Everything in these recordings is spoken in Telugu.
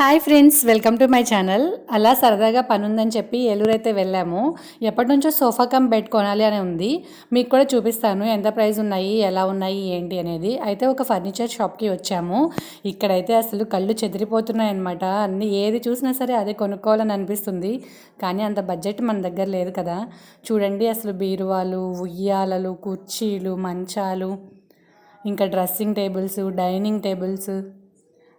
Hi friends welcome to my channel అలా సరదాగా పని ఉందని చెప్పి ఏలూరు అయితే వెళ్ళాము. ఎప్పటి నుంచో సోఫా కమ్ బెడ్ కొనాలి అని ఉంది. మీకు కూడా చూపిస్తాను ఎంత ప్రైస్ ఉన్నాయి ఎలా ఉన్నాయి ఏంటి అనేది. అయితే ఒక ఫర్నిచర్ షాప్కి వచ్చాము. ఇక్కడైతే అసలు కళ్ళు చెదిరిపోతున్నాయి అనమాట అన్ని ఏది చూసినా సరే అదే కొనుక్కోవాలని అనిపిస్తుంది. కానీ అంత బడ్జెట్ మన దగ్గర లేదు కదా. చూడండి అసలు బీరువాలు ఉయ్యాలలు కుర్చీలు మంచాలు ఇంకా డ్రెస్సింగ్ టేబుల్స్ డైనింగ్ టేబుల్స్.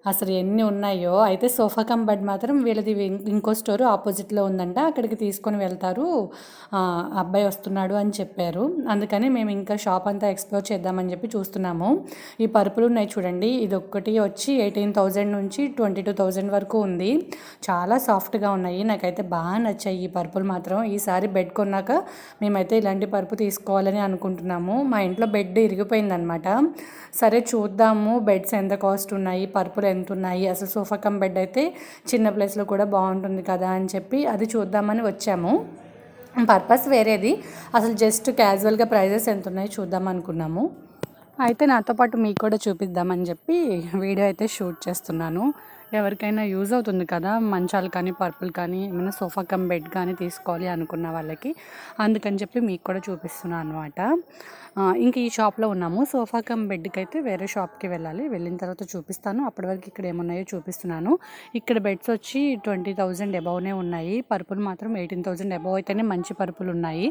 అసలు ఎన్ని ఉన్నాయో. అయితే సోఫా కమ్ బెడ్ మాత్రం వీళ్ళది ఇంకో స్టోర్ ఆపోజిట్లో ఉందంట. అక్కడికి తీసుకొని వెళ్తారు. అబ్బాయి వస్తున్నాడు అని చెప్పారు. అందుకని మేము ఇంకా షాప్ అంతా ఎక్స్ప్లోర్ చేద్దామని చెప్పి చూస్తున్నాము. ఈ పరుపులు ఉన్నాయి చూడండి. ఇది ఒక్కటి వచ్చి ఎయిటీన్ థౌజండ్ నుంచి ట్వంటీ టూ థౌజండ్ వరకు ఉంది. చాలా సాఫ్ట్గా ఉన్నాయి. నాకైతే బాగా నచ్చాయి ఈ పరుపులు మాత్రం. ఈసారి బెడ్ కొన్నాక మేమైతే ఇలాంటి పరుపు తీసుకోవాలని అనుకుంటున్నాము. మా ఇంట్లో బెడ్ ఇరిగిపోయిందనమాట. సరే చూద్దాము బెడ్స్ ఎంత కాస్ట్ ఉన్నాయి పరుపులు ఎంత ఉన్నాయి అసలు సోఫా కమ్ బెడ్ అయితే చిన్న ప్లేస్లో కూడా బాగుంటుంది కదా అని చెప్పి అది చూద్దామని వచ్చాము. పర్పస్ వేరేది. అసలు జస్ట్ క్యాజువల్గా ప్రైజెస్ ఎంత ఉన్నాయో చూద్దాం అనుకున్నాము. అయితే నాతో పాటు మీకు కూడా చూపిద్దామని చెప్పి వీడియో అయితే షూట్ చేస్తున్నాను. ఎవరికైనా యూజ్ అవుతుంది కదా మంచాలు కానీ పర్పుల్ కానీ ఏమైనా సోఫా కమ్ బెడ్ కానీ తీసుకోవాలి అనుకున్న వాళ్ళకి. అందుకని చెప్పి మీకు కూడా చూపిస్తున్నాను అనమాట ఇంకా ఈ షాప్లో ఉన్నాము. సోఫా కమ్ బెడ్కి అయితే వేరే షాప్కి వెళ్ళాలి. వెళ్ళిన తర్వాత చూపిస్తాను. అప్పటి వరకు ఇక్కడ ఏమున్నాయో చూపిస్తున్నాను. ఇక్కడ బెడ్స్ వచ్చి ట్వంటీ థౌజండ్ అబౌవ్నే ఉన్నాయి. పరుపులు మాత్రం ఎయిటీన్ థౌజండ్ అబౌవ్ అయితేనే మంచి పరుపులు ఉన్నాయి.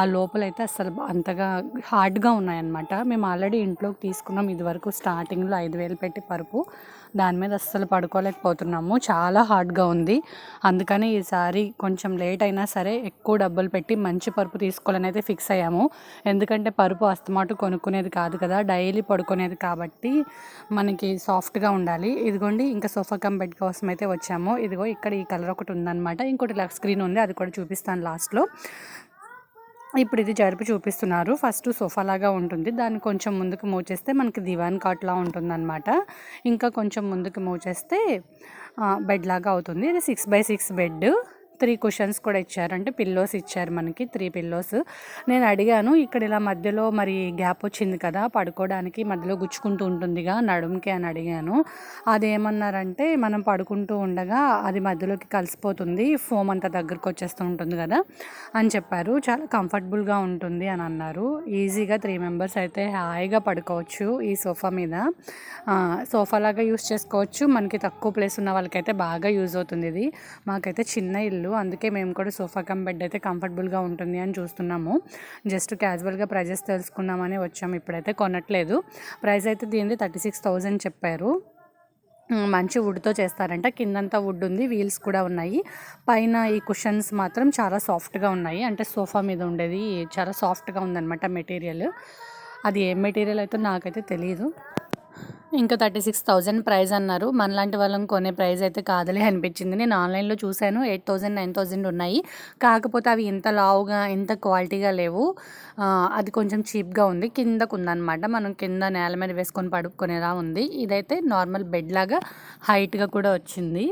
ఆ లోపల అయితే అసలు అంతగా హార్డ్గా ఉన్నాయన్నమాట. మేము ఆల్రెడీ ఇంట్లోకి తీసుకున్నాం. ఇదివరకు స్టార్టింగ్లో ఐదు వేలు పెట్టి పరుపు. దాని మీద అస్సలు పడుకోలేకపోతున్నాము. చాలా హార్డ్గా ఉంది. అందుకని ఈసారి కొంచెం లేట్ అయినా సరే ఎక్కువ డబ్బులు పెట్టి మంచి పరుపు తీసుకోవాలని అయితే ఫిక్స్ అయ్యాము. ఎందుకంటే పరుపు అస్తమాటు కొనుక్కునేది కాదు కదా డైలీ పడుకునేది కాబట్టి మనకి సాఫ్ట్గా ఉండాలి. ఇదిగోండి ఇంకా సోఫా కమ్ బెడ్ కోసం అయితే వచ్చాము. ఇదిగో ఇక్కడ ఈ కలర్ ఒకటి ఉందన్నమాట. ఇంకోటి లెఫ్ట్ స్క్రీన్ ఉంది అది కూడా చూపిస్తాను లాస్ట్లో. ఇప్పుడు ఇది జరిపి చూపిస్తున్నారు. ఫస్ట్ సోఫా లాగా ఉంటుంది. దాన్ని కొంచెం ముందుకు మూవ్ చేస్తే మనకి దివాన్ కాట్లా ఉంటుందన్నమాట. ఇంకా కొంచెం ముందుకు మూవ్ చేస్తే బెడ్ లాగా అవుతుంది. ఇది six by six bed three cushions కూడా ఇచ్చారు. అంటే పిల్లోస్ ఇచ్చారు మనకి త్రీ పిల్లోస్. నేను అడిగాను ఇక్కడ ఇలా మధ్యలో మరి గ్యాప్ వచ్చింది కదా పడుకోవడానికి మధ్యలో గుచ్చుకుంటూ ఉంటుందిగా నడుముకి అని అడిగాను. అదేమన్నారంటే మనం పడుకుంటూ ఉండగా అది మధ్యలోకి కలిసిపోతుంది ఫోమ్ అంతా దగ్గరకు వచ్చేస్తూ ఉంటుంది కదా అని చెప్పారు. చాలా కంఫర్టబుల్గా ఉంటుంది అని అన్నారు. ఈజీగా త్రీ మెంబర్స్ అయితే హాయిగా పడుకోవచ్చు ఈ సోఫా మీద. సోఫా లాగా యూస్ చేసుకోవచ్చు. మనకి తక్కువ ప్లేస్ ఉన్న వాళ్ళకైతే బాగా యూజ్ అవుతుంది ఇది. మాకైతే చిన్న ఇల్లు అందుకే మేము కూడా సోఫా కమ్ బెడ్ అయితే కంఫర్టబుల్గా ఉంటుంది అని చూస్తున్నాము. జస్ట్ క్యాజువల్గా ప్రైజెస్ తెలుసుకుందామని వచ్చాము. ఇప్పుడైతే కొనట్లేదు. ప్రైస్ అయితే దీనిది థర్టీ సిక్స్ థౌజండ్ చెప్పారు. మంచి వుడ్తో చేస్తారంట. కిందంతా వుడ్ ఉంది. వీల్స్ కూడా ఉన్నాయి. పైన ఈ కుషన్స్ మాత్రం చాలా సాఫ్ట్గా ఉన్నాయి. అంటే సోఫా మీద ఉండేది. చాలా సాఫ్ట్గా ఉందన్నమాట మెటీరియల్. అది ఏం మెటీరియల్ అయితే నాకైతే తెలియదు ఇంకా థర్టీ సిక్స్ థౌజండ్ ప్రైస్ అన్నారు. మనలాంటి వాళ్ళం కొనే ప్రైస్ అయితే కాదలే అనిపించింది. నేను ఆన్లైన్లో చూశాను. ఎయిట్ థౌజండ్ నైన్ థౌజండ్ ఉన్నాయి. కాకపోతే అవి ఇంత లావుగా ఇంత క్వాలిటీగా లేవు. అది కొంచెం చీప్గా ఉంది. కిందకు ఉందన్నమాట. మనం కింద నేల మీద వేసుకొని పడుకునేలా ఉంది. ఇదైతే నార్మల్ బెడ్ లాగా హైట్గా కూడా వచ్చింది.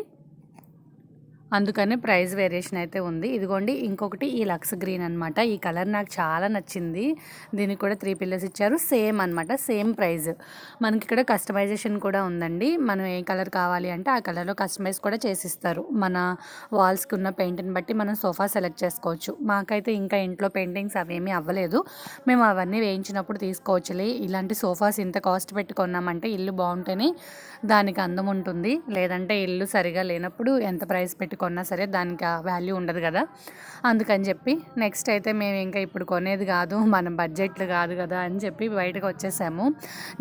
అందుకనే ప్రైస్ వేరియేషన్ అయితే ఉంది. ఇదిగోండి ఇంకొకటి ఈ లక్స్ గ్రీన్ అనమాట ఈ కలర్ నాకు చాలా నచ్చింది. దీనికి కూడా త్రీ పిల్లర్స్ ఇచ్చారు. సేమ్ అనమాట సేమ్ ప్రైస్. మనకి ఇక్కడ కస్టమైజేషన్ కూడా ఉందండి. మనం ఏ కలర్ కావాలి అంటే ఆ కలర్లో కస్టమైజ్ కూడా చేసిస్తారు. మన వాల్స్కి ఉన్న పెయింట్ని బట్టి మనం సోఫా సెలెక్ట్ చేసుకోవచ్చు. మాకైతే ఇంకా ఇంట్లో పెయింటింగ్స్ అవేమీ అవ్వలేదు. మేము అవన్నీ వేయించినప్పుడు తీసుకోవచ్చులే. ఇలాంటి సోఫాస్ ఇంత కాస్ట్ పెట్టి కొన్నామంటే ఇల్లు బాగుంటేనే దానికి అందం ఉంటుంది. లేదంటే ఇల్లు సరిగా లేనప్పుడు ఎంత ప్రైస్ పెట్టుకో కొన్నా సరే దానికి ఆ వాల్యూ ఉండదు కదా. అందుకని చెప్పి నెక్స్ట్ అయితే మేము ఇంకా ఇప్పుడు కొనేది కాదు మన బడ్జెట్లు కాదు కదా అని చెప్పి బయటకు వచ్చేసాము.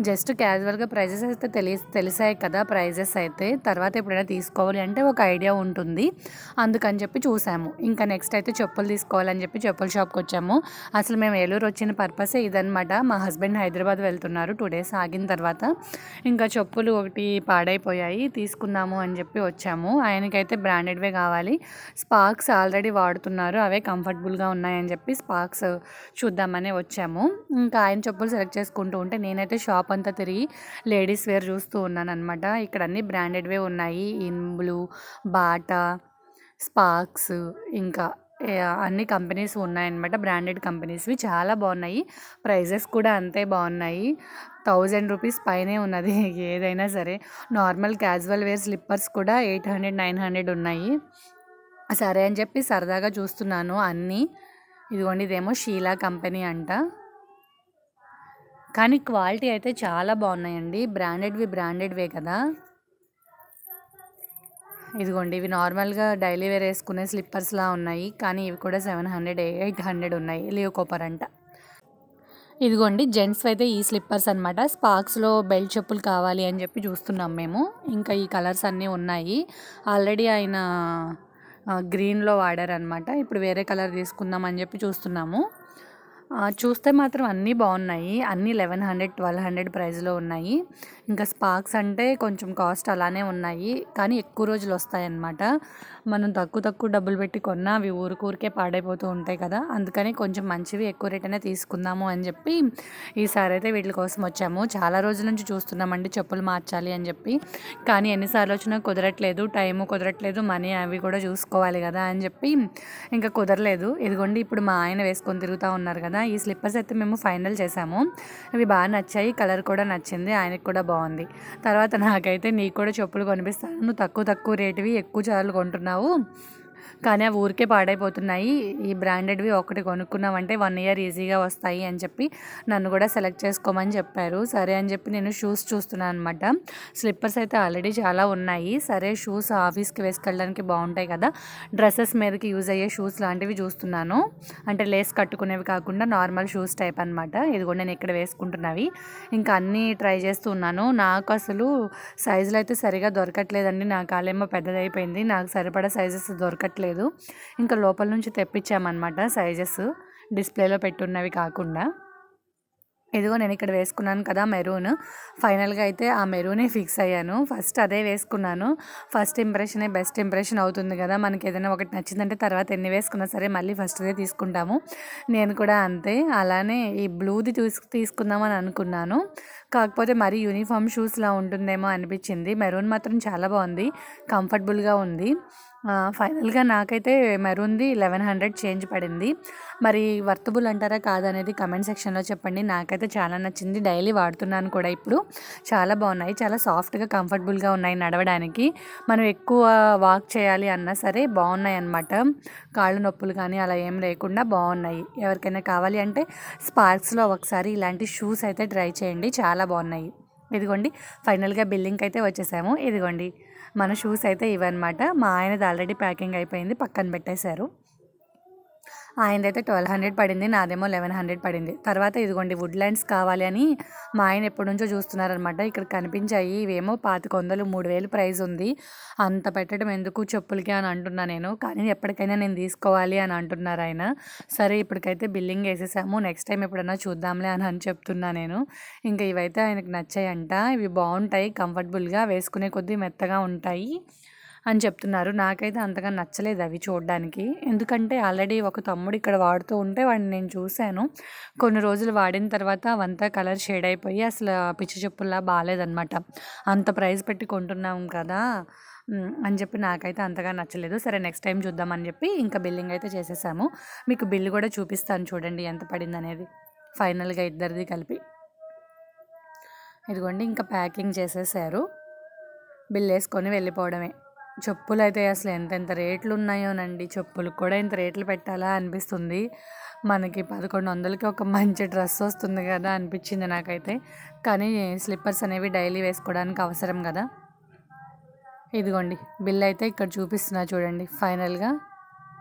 జస్ట్ క్యాజువల్గా ప్రైజెస్ అయితే తెలి తెలిసాయి కదా ప్రైజెస్ అయితే. తర్వాత ఎప్పుడైనా తీసుకోవాలి అంటే ఒక ఐడియా ఉంటుంది. అందుకని చెప్పి చూసాము. ఇంకా నెక్స్ట్ అయితే చెప్పులు తీసుకోవాలని చెప్పి చెప్పుల షాప్కి వచ్చాము. అసలు మేము ఏలూరు వచ్చిన పర్పసే ఇదనమాట మా హస్బెండ్ హైదరాబాద్ వెళ్తున్నారు టూ డేస్ ఆగిన తర్వాత. ఇంకా చెప్పులు ఒకటి పాడైపోయాయి తీసుకుందాము అని చెప్పి వచ్చాము. ఆయనకైతే బ్రాండెడ్ బ్రాండెడ్వే కావాలి. స్పార్క్స్ ఆల్రెడీ వాడుతున్నారు. అవే కంఫర్టబుల్గా ఉన్నాయని చెప్పి స్పార్క్స్ చూద్దామని వచ్చాము. ఇంకా ఆయన చెప్పులు సెలెక్ట్ చేసుకుంటూ ఉంటే నేనైతే షాప్ అంతా తిరిగి లేడీస్ వేర్ చూస్తూ ఉన్నాను అనమాట ఇక్కడ అన్ని బ్రాండెడ్వే ఉన్నాయి. ఇన్ బ్లూ బాటా స్పార్క్స్ ఇంకా అన్ని కంపెనీస్ ఉన్నాయన్నమాట. బ్రాండెడ్ కంపెనీస్వి చాలా బాగున్నాయి. ప్రైజెస్ కూడా అంతే బాగున్నాయి. థౌజండ్ రూపీస్ పైనే ఉన్నది ఏదైనా సరే. నార్మల్ క్యాజువల్ వేర్ స్లిప్పర్స్ కూడా ఎయిట్ హండ్రెడ్ నైన్ హండ్రెడ్ ఉన్నాయి. సరే అని చెప్పి సరదాగా చూస్తున్నాను అన్నీ. ఇదిగోండి ఇదేమో షీలా కంపెనీ అంట. కానీ క్వాలిటీ అయితే చాలా బాగున్నాయండి. బ్రాండెడ్వి బ్రాండెడ్వే కదా. ఇదిగోండి ఇవి నార్మల్గా డైలీ వేర్ వేసుకునే స్లిప్పర్స్లా ఉన్నాయి కానీ ఇవి కూడా సెవెన్ హండ్రెడ్ ఎయిట్ హండ్రెడ్ ఉన్నాయి. లియో కోపర్ అంట. ఇదిగోండి జెంట్స్ అయితే ఈ స్లిప్పర్స్ అనమాట స్పార్క్స్లో బెల్ట్ చెప్పులు కావాలి అని చెప్పి చూస్తున్నాం మేము. ఇంకా ఈ కలర్స్ అన్నీ ఉన్నాయి. ఆల్రెడీ ఆయన గ్రీన్లో వాడారనమాట ఇప్పుడు వేరే కలర్ తీసుకుందాం అని చెప్పి చూస్తున్నాము. చూస్తే మాత్రం అన్నీ బాగున్నాయి. అన్నీ లెవెన్ హండ్రెడ్ ట్వెల్వ్ హండ్రెడ్ ప్రైస్లో ఉన్నాయి. ఇంకా స్పార్క్స్ అంటే కొంచెం కాస్ట్ అలానే ఉన్నాయి. కానీ ఎక్కువ రోజులు వస్తాయన్నమాట. మనం తక్కువ తక్కువ డబ్బులు పెట్టి కొన్నా అవి ఊరికూరికే పాడైపోతూ ఉంటాయి కదా. అందుకని కొంచెం మంచివి ఎక్కువ రేట్ అయినా తీసుకుందాము అని చెప్పి ఈసారి అయితే వీటి కోసం వచ్చాము. చాలా రోజుల నుంచి చూస్తున్నామండి చెప్పులు మార్చాలి అని చెప్పి. కానీ ఎన్నిసార్లు వచ్చినా కుదరట్లేదు. టైము కుదరట్లేదు. మనీ అవి కూడా చూసుకోవాలి కదా అని చెప్పి ఇంకా కుదరలేదు. ఇదిగోండి ఇప్పుడు మా ఆయన వేసుకొని తిరుగుతూ ఉన్నారు కదా. ఈ స్లిప్పర్స్ అయితే మేము ఫైనల్ చేసాము. అవి బాగా నచ్చాయి కలర్ కూడా నచ్చింది ఆయనకి కూడా బాగుంది. తర్వాత నాకైతే నీకు కూడా చెప్పులు కొనిపిస్తాను. నువ్వు తక్కువ తక్కువ రేటువి ఎక్కువ చార్లు కొంటున్నావు. కానీ అవి ఊరికే పాడైపోతున్నాయి. ఈ బ్రాండెడ్వి ఒకటి కొనుక్కున్నామంటే వన్ ఇయర్ ఈజీగా వస్తాయి అని చెప్పి నన్ను కూడా సెలెక్ట్ చేసుకోమని చెప్పారు. సరే అని చెప్పి నేను షూస్ చూస్తున్నాను అనమాట స్లిప్పర్స్ అయితే ఆల్రెడీ చాలా ఉన్నాయి. సరే షూస్ ఆఫీస్కి వేసుకెళ్ళడానికి బాగుంటాయి కదా. డ్రెస్సెస్ మీదకి యూజ్ అయ్యే షూస్ లాంటివి చూస్తున్నాను. అంటే లేస్ కట్టుకునేవి కాకుండా నార్మల్ షూస్ టైప్ అనమాట ఇది కూడా నేను ఇక్కడ వేసుకుంటున్నవి. ఇంకా అన్నీ ట్రై చేస్తున్నాను నాకు అసలు సైజులు అయితే సరిగా దొరకట్లేదండి. నా కాలేమో పెద్దదైపోయింది. నాకు సరిపడా సైజెస్ దొరకట్లేదు ఇంకా లోపల నుంచి తెప్పించామన్నమాట సైజెస్. డిస్ప్లేలో పెట్టున్నవి కాకుండా. ఇదిగో నేను ఇక్కడ వేసుకున్నాను కదా మెరూన్. ఫైనల్గా అయితే ఆ మెరూనే ఫిక్స్ అయ్యాను. ఫస్ట్ అదే వేసుకున్నాను. ఫస్ట్ ఇంప్రెషనే బెస్ట్ ఇంప్రెషన్ అవుతుంది కదా. మనకి ఏదైనా ఒకటి నచ్చిందంటే తర్వాత ఎన్ని వేసుకున్నా సరే మళ్ళీ ఫస్ట్ అదే తీసుకుంటాము. నేను కూడా అంతే. అలానే ఈ బ్లూది తీసుకు తీసుకుందామని అనుకున్నాను. కాకపోతే మరీ యూనిఫామ్ షూస్లా ఉంటుందేమో అనిపించింది. మెరూన్ మాత్రం చాలా బాగుంది. కంఫర్టబుల్గా ఉంది. ఫైనల్గా నాకైతే మెరూన్ది లెవెన్ హండ్రెడ్ చేంజ్ పడింది. మరి వర్తబుల్ అంటారా కాదనేది కమెంట్ సెక్షన్లో చెప్పండి. నాకైతే చాలా నచ్చింది. డైలీ వాడుతున్నాను కూడా ఇప్పుడు. చాలా బాగున్నాయి. చాలా సాఫ్ట్గా కంఫర్టబుల్గా ఉన్నాయి నడవడానికి. మనం ఎక్కువ వాక్ చేయాలి అన్నా సరే బాగున్నాయి అన్నమాట. కాళ్ళు నొప్పులు కానీ అలా ఏం లేకుండా బాగున్నాయి. ఎవరికైనా కావాలి అంటే స్పార్క్స్లో ఒకసారి ఇలాంటి షూస్ అయితే ట్రై చేయండి. చాలా బాగున్నాయి. ఇదిగోండి. ఫైనల్గా బిల్లింగ్ అయితే వచ్చేసాము. ఇదిగోండి. మన షూస్ అయితే ఇవన్నమాట. మా ఆయనది ఆల్రెడీ ప్యాకింగ్ అయిపోయింది పక్కన పెట్టేశారు. ఆయనదైతే ట్వెల్వ్ హండ్రెడ్ పడింది నాదేమో లెవెన్ హండ్రెడ్ పడింది. తర్వాత ఇదిగోండి వుడ్లాండ్స్ కావాలి అని మా ఆయన ఎప్పటి నుంచో చూస్తున్నారనమాట ఇక్కడ కనిపించాయి ఇవేమో పాతిక వందలు మూడు వేలు ప్రైస్ ఉంది. అంత పెట్టడం ఎందుకు చెప్పులకి అని అంటున్నా నేను. కానీ ఎప్పటికైనా నేను తీసుకోవాలి అని అంటున్నారు ఆయన. సరే ఇప్పటికైతే బిల్లింగ్ వేసేసాము. నెక్స్ట్ టైం ఎప్పుడైనా చూద్దాంలే అని అని చెప్తున్నా నేను. ఇంకా ఇవైతే ఆయనకు నచ్చాయంట. ఇవి బాగుంటాయి కంఫర్టబుల్గా వేసుకునే కొద్దీ మెత్తగా ఉంటాయి. అని చెప్తున్నారు. నాకైతే అంతగా నచ్చలేదు అవి చూడడానికి. ఎందుకంటే ఆల్రెడీ ఒక తమ్ముడు ఇక్కడ వాడుతూ ఉంటే వాడిని నేను చూశాను. కొన్ని రోజులు వాడిన తర్వాత అవంతా కలర్ షేడ్ అయిపోయి అసలు పిచ్చి చెప్పుల్లా బాగాలేదనమాట అంత ప్రైస్ పెట్టి కొంటున్నాం కదా అని చెప్పి నాకైతే అంతగా నచ్చలేదు. సరే నెక్స్ట్ టైం చూద్దామని చెప్పి ఇంకా బిల్లింగ్ అయితే చేసేసాము. మీకు బిల్లు కూడా చూపిస్తాను చూడండి ఎంత పడింది అనేది. ఫైనల్గా ఇద్దరిది కలిపి. ఇదిగోండి ఇంకా ప్యాకింగ్ చేసేసారు. బిల్ వేసుకొని వెళ్ళిపోవడమే. చెప్పులు అయితే అసలు ఎంత ఎంత రేట్లు ఉన్నాయోనండి చెప్పులు కూడా ఇంత రేట్లు పెట్టాలా అనిపిస్తుంది. మనకి పదకొండు వందలకి ఒక మంచి డ్రెస్ వస్తుంది కదా అనిపించింది నాకైతే. కానీ స్లిప్పర్స్ అనేవి డైలీ వేసుకోవడానికి అవసరం కదా. ఇదిగోండి బిల్ అయితే ఇక్కడ చూపిస్తున్నా చూడండి. ఫైనల్గా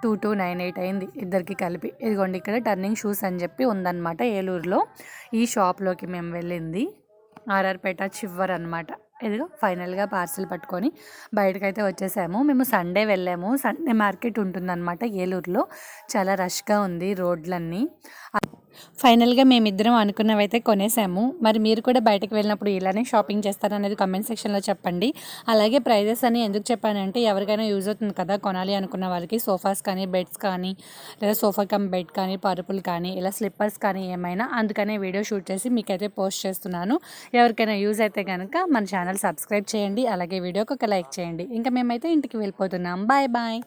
టూ టూ నైన్ ఎయిట్ అయింది ఇద్దరికి కలిపి. ఇదిగోండి ఇక్కడ టర్నింగ్ షూస్ అని చెప్పి ఉందన్నమాట ఏలూరులో. ఈ షాప్లోకి మేము వెళ్ళింది. ఆర్ఆర్పేట చివర్ అనమాట ఇదిగో ఫైనల్గా పార్సిల్ పట్టుకొని బయటకైతే వచ్చేసాము. మేము సండే వెళ్ళాము. సండే మార్కెట్ ఉంటుందన్నమాట ఏలూరులో. చాలా రష్గా ఉంది రోడ్లన్నీ. ఫైనల్గా మేమిద్దరం అనుకున్నవైతే కొనేసాము. మరి మీరు కూడా బయటకు వెళ్ళినప్పుడు ఇలానే షాపింగ్ చేస్తారనేది కమెంట్ సెక్షన్లో చెప్పండి. అలాగే ప్రైజెస్ అని ఎందుకు చెప్పానంటే ఎవరికైనా యూజ్ అవుతుంది కదా కొనాలి అనుకున్న వాళ్ళకి. సోఫాస్ కానీ బెడ్స్ కానీ లేదా సోఫా కమ్ బెడ్ కానీ పరుపులు కానీ ఇలా స్లిప్పర్స్ కానీ ఏమైనా అందుకనే వీడియో షూట్ చేసి మీకైతే పోస్ట్ చేస్తున్నాను. ఎవరికైనా యూజ్ అయితే కనుక మన ఛానల్ సబ్స్క్రైబ్ చేయండి. అలాగే వీడియోకి ఒక లైక్ చేయండి. ఇంకా మేమైతే ఇంటికి వెళ్ళిపోతున్నాం. Bye bye